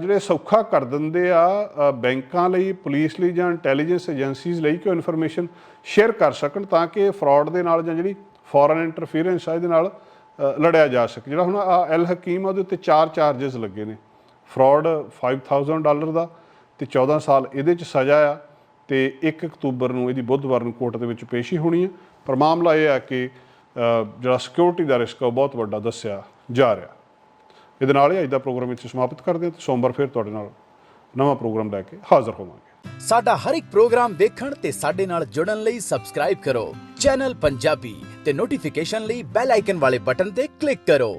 ਜਿਹੜੇ ਸੌਖਾ ਕਰ ਦਿੰਦੇ ਆ ਬੈਂਕਾਂ ਲਈ, ਪੁਲਿਸ ਲਈ ਜਾਂ ਇੰਟੈਲੀਜੈਂਸ ਏਜੰਸੀਜ਼ ਲਈ ਕਿ ਉਹ ਇਨਫੋਰਮੇਸ਼ਨ ਸ਼ੇਅਰ ਕਰ ਸਕਣ ਤਾਂ ਕਿ ਫਰਾਡ ਦੇ ਨਾਲ ਜਾਂ ਜਿਹੜੀ ਫੋਰਨ ਇੰਟਰਫੀਰੈਂਸ ਆ, ਇਹਦੇ ਨਾਲ ਲੜਿਆ ਜਾ ਸਕੇ। ਜਿਹੜਾ ਹੁਣ ਐਲ ਹਕੀਮ ਆ, ਉਹਦੇ ਉੱਤੇ ਚਾਰ ਚਾਰजेस ਲੱਗੇ ਨੇ। ਫਰਾਡ 5000 ਡਾਲਰ ਦਾ ਤੇ 14 ਸਾਲ ਇਹਦੇ ਚ ਸਜ਼ਾ ਆ ਤੇ 1 ਅਕਤੂਬਰ ਨੂੰ ਇਹਦੀ ਬੁੱਧਵਾਰ ਨੂੰ ਕੋਰਟ ਦੇ ਵਿੱਚ ਪੇਸ਼ੀ ਹੋਣੀ ਹੈ ਪਰ ਮਾਮਲਾ ਇਹ ਆ ਕਿ ਜਿਹੜਾ ਸਿਕਿਉਰਿਟੀ ਦਾ ਰਿਸਕ ਆ ਉਹ ਬਹੁਤ ਵੱਡਾ ਦੱਸਿਆ ਜਾ ਰਿਹਾ। ਇਹਦੇ ਨਾਲ ਹੀ ਅੱਜ ਦਾ ਪ੍ਰੋਗਰਾਮ ਇੱਥੇ ਸਮਾਪਤ ਕਰਦੇ ਹਾਂ ਤੇ ਸੋਮਵਾਰ ਫਿਰ ਤੁਹਾਡੇ ਨਾਲ ਨਵਾਂ ਪ੍ਰੋਗਰਾਮ ਲੈ ਕੇ ਹਾਜ਼ਰ ਹੋਵਾਂਗੇ। ਸਾਡਾ ਹਰ ਇੱਕ ਪ੍ਰੋਗਰਾਮ ਦੇਖਣ ਤੇ ਸਾਡੇ ਨਾਲ ਜੁੜਨ ਲਈ ਸਬਸਕ੍ਰਾਈਬ ਕਰੋ। ਚੈਨਲ ਪੰਜਾਬੀ ਤੇ ਨੋਟੀਫਿਕੇਸ਼ਨ ਲਈ ਬੈਲ ਆਈਕਨ ਵਾਲੇ ਬਟਨ ਤੇ ਕਲਿੱਕ ਕਰੋ।